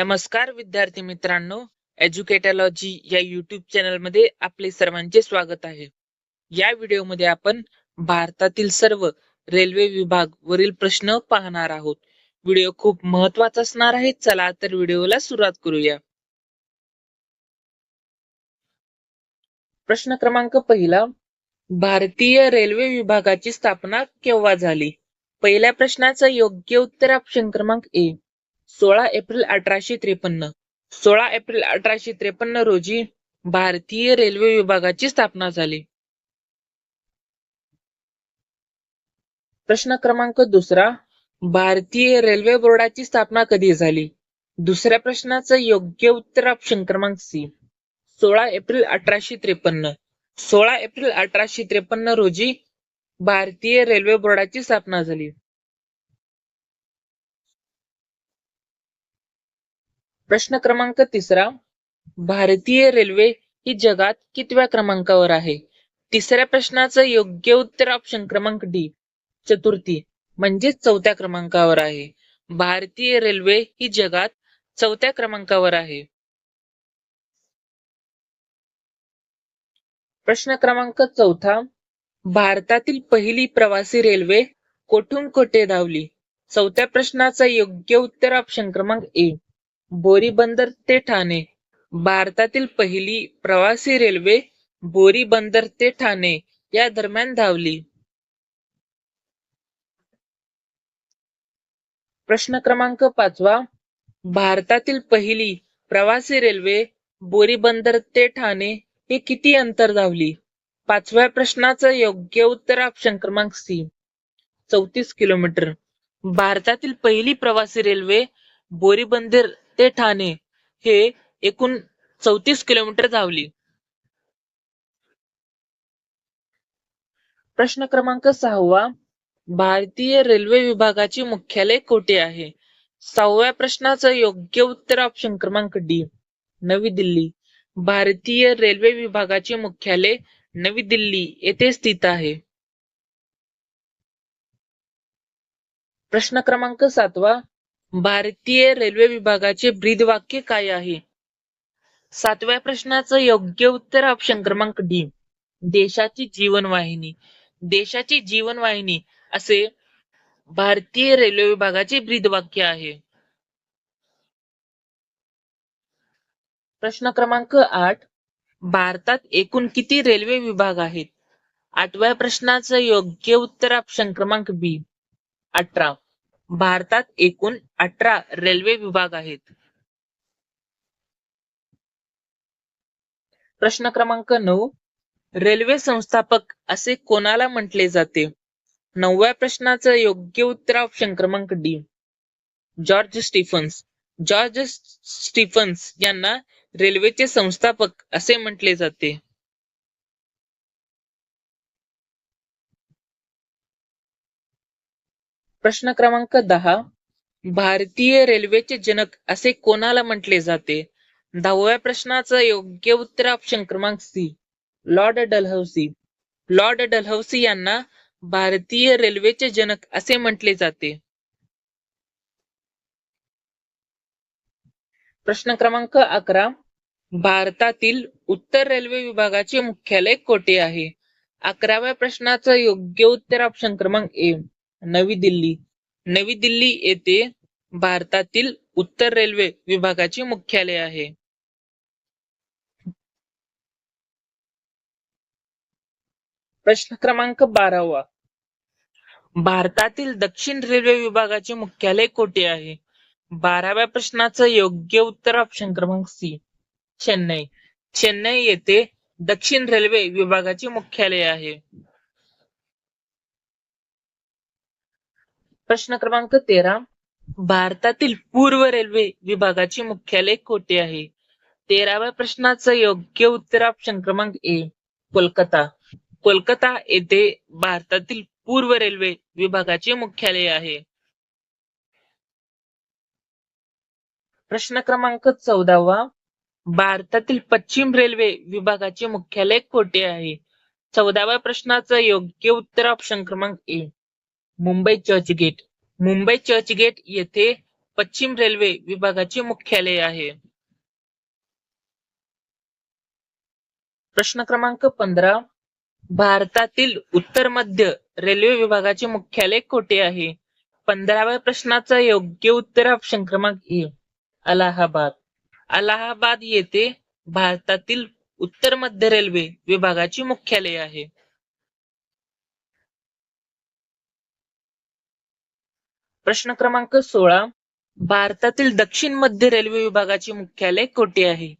नमस्कार विद्यार्थी मित्रांनो. एज्युकेटॉलॉजी या युट्यूब चॅनलमध्ये आपले सर्वांचे स्वागत आहे. या व्हिडिओमध्ये आपण भारतातील सर्व रेल्वे विभाग वरील प्रश्न पाहणार आहोत. व्हिडिओ खूप महत्त्वाचा असणार आहे. चला तर व्हिडिओला सुरुवात करूया. प्रश्न क्रमांक पहिला. भारतीय रेल्वे विभागाची स्थापना केव्हा झाली? पहिल्या प्रश्नाचं योग्य उत्तर ऑप्शन क्रमांक ए. सोळा एप्रिल अठराशे त्रेपन्न. सोळा एप्रिल अठराशे त्रेपन्न रोजी भारतीय रेल्वे विभागाची स्थापना झाली. प्रश्न क्रमांक दुसरा. भारतीय रेल्वे बोर्डाची स्थापना कधी झाली? दुसऱ्या प्रश्नाचं योग्य उत्तर ऑप्शन क्रमांक सी. सोळा एप्रिल अठराशे त्रेपन्न. सोळा एप्रिल अठराशे त्रेपन्न रोजी भारतीय रेल्वे बोर्डाची स्थापना झाली. प्रश्न क्रमांक तिसरा भारतीय रेल्वे ही जगात कितव्या क्रमांकावर आहे? तिसऱ्या प्रश्नाचं योग्य उत्तर ऑप्शन क्रमांक डी चतुर्थी म्हणजेच चौथ्या क्रमांकावर आहे. भारतीय रेल्वे ही जगात चौथ्या क्रमांकावर आहे. प्रश्न क्रमांक चौथा भारतातील पहिली प्रवासी रेल्वे कोठून कोठे धावली? चौथ्या प्रश्नाचं योग्य उत्तर ऑप्शन क्रमांक ए बोरी बंदर ते ठाणे. भारतातील पहिली प्रवासी रेल्वे बोरी बंदर ते ठाणे या दरम्यान धावली. प्रश्न क्रमांक पाचवा. भारतातील पहिली प्रवासी रेल्वे बोरी बंदर ते ठाणे हे किती अंतर धावली? पाचव्या प्रश्नाचं योग्य उत्तर ऑप्शन क्रमांक सी. चौतीस किलोमीटर. भारतातील पहिली प्रवासी रेल्वे बोरीबंदर ते ठाणे हे एकूण चौतीस किलोमीटर धावली. प्रश्न क्रमांक सहावा भारतीय रेल्वे विभागाचे मुख्यालय कोठे आहे? सहाव्या प्रश्नाचं योग्य उत्तर ऑप्शन क्रमांक डी नवी दिल्ली. भारतीय रेल्वे विभागाचे मुख्यालय नवी दिल्ली येथे स्थित आहे. प्रश्न क्रमांक सातवा भारतीय रेल्वे विभागाचे ब्रीदवाक्य काय आहे? सातव्या प्रश्नाचं योग्य उत्तर ऑप्शन क्रमांक डी देशाची जीवनवाहिनी. देशाची जीवनवाहिनी असे भारतीय रेल्वे विभागाचे ब्रीदवाक्य आहे. प्रश्न क्रमांक आठ. भारतात एकूण किती रेल्वे विभाग आहेत? आठव्या प्रश्नाचं योग्य उत्तर ऑप्शन क्रमांक बी अठरा. भारतात एकूण अठरा रेल्वे विभाग आहेत. प्रश्न क्रमांक नऊ. रेल्वे संस्थापक असे कोणाला म्हटले जाते? नवव्या प्रश्नाचं योग्य उत्तर ऑप्शन क्रमांक D. George Stephens. George Stephens यांना रेल्वेचे संस्थापक असे म्हटले जाते. प्रश्न क्रमांक दहा. भारतीय रेल्वेचे जनक असे कोणाला म्हटले जाते? दहाव्या प्रश्नाचं योग्य उत्तर ऑप्शन क्रमांक C. Lord Dalhousie. Lord Dalhousie यांना भारतीय रेल्वेचे जनक असे म्हटले जाते. प्रश्न क्रमांक अकरा. भारतातील उत्तर रेल्वे विभागाचे मुख्यालय कोठे आहे? अकराव्या प्रश्नाचं योग्य उत्तर ऑप्शन क्रमांक ए. नवी दिल्ली. नवी दिल्ली येथे भारतातील उत्तर रेल्वे विभागाचे मुख्यालय आहे. प्रश्न क्रमांक बारावा. भारतातील दक्षिण रेल्वे विभागाचे मुख्यालय कोठे आहे? बाराव्या प्रश्नाचं योग्य उत्तर ऑप्शन क्रमांक सी. चेन्नई. चेन्नई येथे दक्षिण रेल्वे विभागाचे मुख्यालय आहे. प्रश्न क्रमांक तेरा. भारतातील पूर्व रेल्वे विभागाचे मुख्यालय कोठे आहे? तेराव्या प्रश्नाचं योग्य उत्तर ऑप्शन क्रमांक ए कोलकाता. कोलकाता येथे भारतातील पूर्व रेल्वे विभागाचे मुख्यालय आहे. प्रश्न क्रमांक चौदावा. भारतातील पश्चिम रेल्वे विभागाचे मुख्यालय कोठे आहे? चौदाव्या प्रश्नाचं योग्य उत्तर ऑप्शन क्रमांक ए मुंबई चर्चगेट मुंबई चर्चगेट येथे पश्चिम रेल्वे विभागाचे मुख्यालय आहे. प्रश्न क्रमांक पंधरा. भारतातील उत्तर मध्य रेल्वे विभागाचे मुख्यालय कोठे आहे? पंधराव्या प्रश्नाचा योग्य उत्तर ऑप्शन क्रमांक ए अलाहाबाद. अलाहाबाद येथे भारतातील उत्तर मध्य रेल्वे विभागाचे मुख्यालय आहे. प्रश्न क्रमांक सोळा. भारतातील दक्षिण मध्य रेल्वे विभागाचे मुख्यालय कोठे आहे?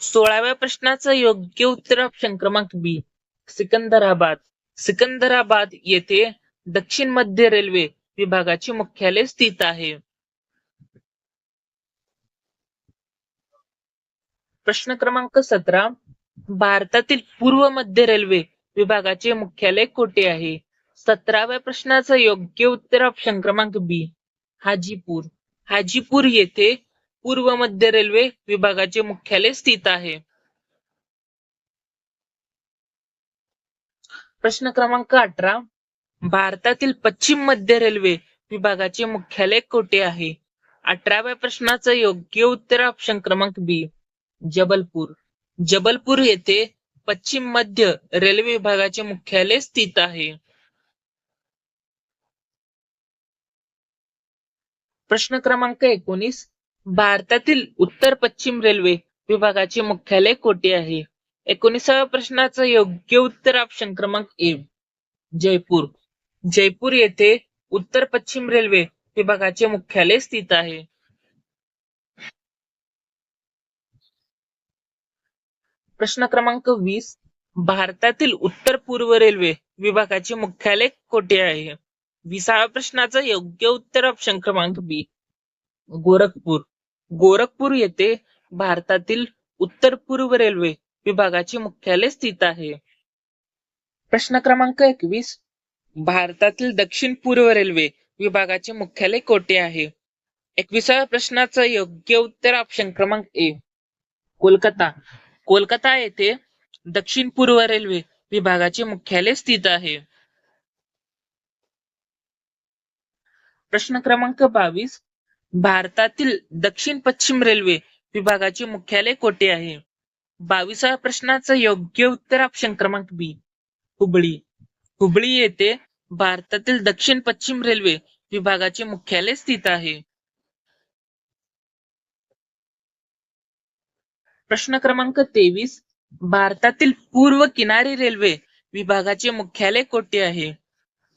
सोळाव्या प्रश्नाचं योग्य उत्तर ऑप्शन क्रमांक बी. सिकंदराबाद. सिकंदराबाद येथे दक्षिण मध्य रेल्वे विभागाचे मुख्यालय स्थित आहे. प्रश्न क्रमांक सतरा. भारतातील पूर्व मध्य रेल्वे विभागाचे मुख्यालय कोठे आहे? सतराव्या प्रश्नाचं योग्य उत्तर ऑप्शन क्रमांक बी हाजीपूर. हाजीपूर येथे पूर्व मध्य रेल्वे विभागाचे मुख्यालय स्थित आहे. प्रश्न क्रमांक अठरा भारतातील पश्चिम मध्य रेल्वे विभागाचे मुख्यालय कोठे आहे? अठराव्या प्रश्नाचं योग्य उत्तर ऑप्शन क्रमांक बी जबलपूर. जबलपूर येथे पश्चिम मध्य रेल्वे विभागाचे मुख्यालय स्थित आहे. प्रश्न क्रमांक एकोणीस भारतातील उत्तर पश्चिम रेल्वे विभागाचे मुख्यालय कोठे आहे? एकोणीसाव्या प्रश्नाचं योग्य उत्तर ऑप्शन क्रमांक ए जयपूर. जयपूर येथे उत्तर पश्चिम रेल्वे विभागाचे मुख्यालय स्थित आहे. प्रश्न क्रमांक वीस भारतातील उत्तर पूर्व रेल्वे विभागाचे मुख्यालय कोठे आहे? विसाव्या प्रश्नाचं योग्य उत्तर ऑप्शन क्रमांक बी गोरखपूर. गोरखपूर येथे भारतातील उत्तर पूर्व रेल्वे विभागाचे मुख्यालय स्थित आहे. प्रश्न क्रमांक एकवीस. भारतातील दक्षिण पूर्व रेल्वे विभागाचे मुख्यालय कोठे आहे? एकविसाव्या प्रश्नाचं योग्य उत्तर ऑप्शन क्रमांक ए कोलकाता. कोलकाता येथे दक्षिण पूर्व रेल्वे विभागाचे मुख्यालय स्थित आहे. प्रश्न क्रमांक बावीस भारतातील दक्षिण पश्चिम रेल्वे विभागाचे मुख्यालय कोठे आहे? बावीसाव्या प्रश्नाचं योग्य उत्तर ऑप्शन क्रमांक बी हुबळी. हुबळी येथे भारतातील दक्षिण पश्चिम रेल्वे विभागाचे मुख्यालय स्थित आहे. प्रश्न क्रमांक तेवीस भारतातील पूर्व किनारी रेल्वे विभागाचे मुख्यालय कोठे आहे?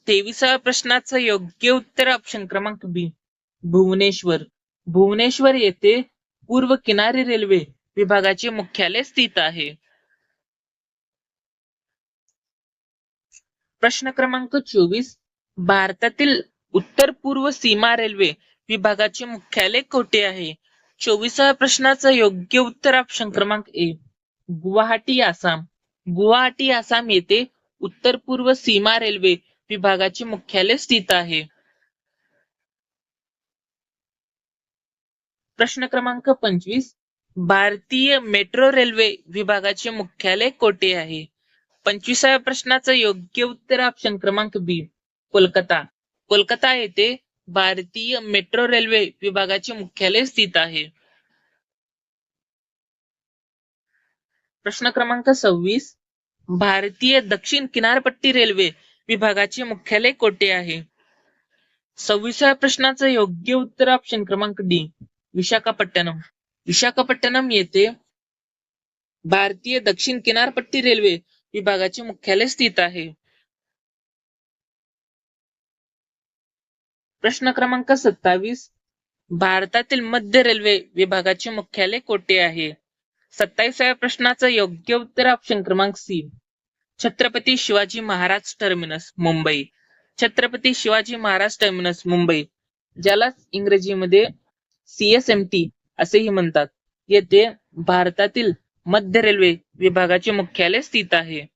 तेविसाव्या प्रश्नाचं योग्य उत्तर ऑप्शन क्रमांक बी भुवनेश्वर. भुवनेश्वर येथे पूर्व किनारी रेल्वे विभागाचे मुख्यालय स्थित आहे. प्रश्न क्रमांक चोवीस. भारतातील उत्तर पूर्व सीमा रेल्वे विभागाचे मुख्यालय कोठे आहे? चोवीसाव्या प्रश्नाचं योग्य उत्तर ऑप्शन क्रमांक ए गुवाहाटी आसाम. गुवाहाटी आसाम येथे उत्तर पूर्व सीमा रेल्वे विभागाचे मुख्यालय स्थित आहे. प्रश्न क्रमांक पंचवीस. भारतीय मेट्रो रेल्वे विभागाचे मुख्यालय कोठे आहे? पंचवीसाव्या प्रश्नाचं योग्य उत्तर ऑप्शन क्रमांक बी कोलकाता. कोलकाता येथे भारतीय मेट्रो रेल्वे विभागाचे मुख्यालय स्थित आहे. प्रश्न क्रमांक सव्वीस. भारतीय दक्षिण किनारपट्टी रेल्वे विभागाचे मुख्यालय कोठे आहे? सव्वीसाव्या प्रश्नाचं योग्य उत्तर ऑप्शन क्रमांक डी विशाखापट्टणम. विशाखापट्टणम येथे भारतीय दक्षिण किनारपट्टी रेल्वे विभागाचे मुख्यालय स्थित आहे. प्रश्न क्रमांक सत्तावीस भारतातील मध्य रेल्वे विभागाचे मुख्यालय कोठे आहे? सत्तावीसाव्या प्रश्नाचं योग्य उत्तर ऑप्शन क्रमांक C Chhatrapati Shivaji Maharaj terminus Mumbai. Chhatrapati Shivaji Maharaj terminus Mumbai. ज्याला इंग्रजीमध्ये सीएसएमटी असेही म्हणतात. येथे भारतातील मध्य रेल्वे विभागाचे मुख्यालय स्थित आहे.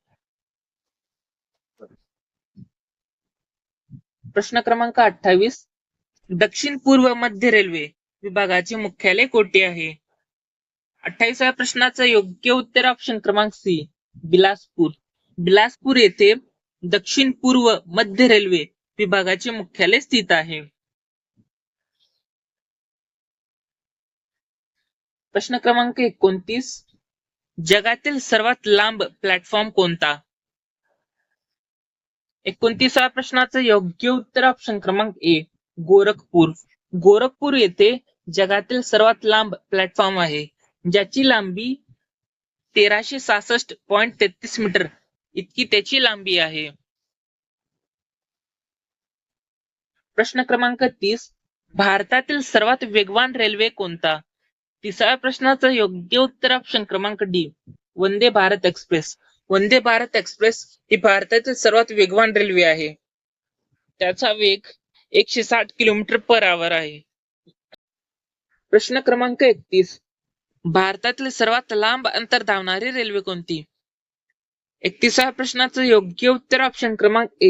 प्रश्न क्रमांक अठ्ठावीस. दक्षिण पूर्व मध्य रेल्वे विभागाचे मुख्यालय कोठे आहे? अठ्ठावीसाव्या प्रश्नाचं योग्य उत्तर ऑप्शन क्रमांक सी बिलासपूर. बिलासपूर येथे दक्षिण पूर्व मध्य रेल्वे विभागाचे मुख्यालय स्थित आहे. प्रश्न क्रमांक एकोणतीस. जगातील सर्वात लांब प्लॅटफॉर्म कोणता? एकोणतीसाव्या प्रश्नाचं योग्य उत्तर ऑप्शन क्रमांक ए गोरखपूर. गोरखपूर येथे जगातील सर्वात लांब प्लॅटफॉर्म आहे ज्याची लांबी तेराशे सहासष्ट पॉईंट तेहतीस मीटर. इतकी त्याची लांबी आहे. प्रश्न क्रमांक तीस. भारतातील सर्वात वेगवान रेल्वे कोणता? तिसऱ्या प्रश्नाचं योग्य उत्तर ऑप्शन क्रमांक D. Vande Bharat express. Vande Bharat express ही भारतातील सर्वात वेगवान रेल्वे आहे. त्याचा वेग एकशे साठ किलोमीटर पर आवर आहे. प्रश्न क्रमांक एकतीस. भारतातील सर्वात लांब अंतर धावणारी रेल्वे कोणती? एकतीसाव्या प्रश्नाचं योग्य उत्तर ऑप्शन क्रमांक ए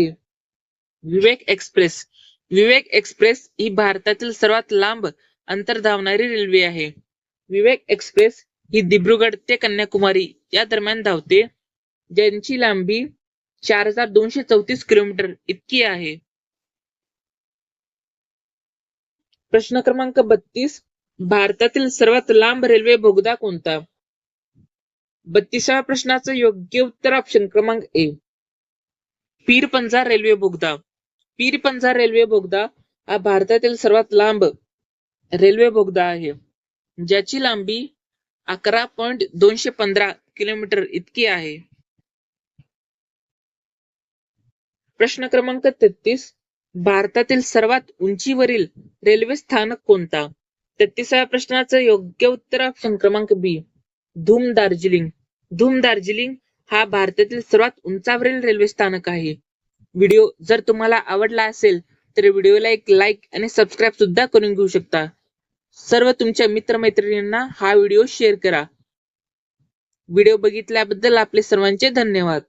विवेक एक्सप्रेस विवेक एक्सप्रेस ही भारतातील सर्वात लांब अंतर धावणारी रेल्वे आहे. विवेक एक्सप्रेस ही दिब्रुगड ते कन्याकुमारी या दरम्यान धावते ज्यांची लांबी चार हजार दोनशे चौतीस किलोमीटर इतकी आहे. प्रश्न क्रमांक बत्तीस. भारतातील सर्वात लांब रेल्वे बोगदा कोणता? बत्तीसाव्या प्रश्नाचं योग्य उत्तर ऑप्शन क्रमांक ए पीर पंजा रेल्वे बोगदा. पीर पंजा रेल्वे बोगदा हा भारतातील सर्वात लांब रेल्वे बोगदा आहे. ज्याची लांबी अकरा पॉइंट दोनशे पंधरा किलोमीटर इतकी आहे. प्रश्न क्रमांक तेहतीस. भारतातील सर्वात उंचीवरील रेल्वे स्थानक कोणता? तेहतीसाव्या प्रश्नाचं योग्य उत्तर ऑप्शन क्रमांक बी धूम दार्जिलिंग. धूम दार्जिलिंग हा भारतातील सर्वात उंचावरील रेल्वे स्थानक आहे. व्हिडिओ जर तुम्हाला आवडला असेल तर व्हिडिओला एक लाईक आणि सबस्क्राईब सुद्धा करून घेऊ शकता. सर्व तुमच्या मित्रमैत्रिणींना हा व्हिडिओ शेअर करा. व्हिडिओ बघितल्याबद्दल आपले सर्वांचे धन्यवाद.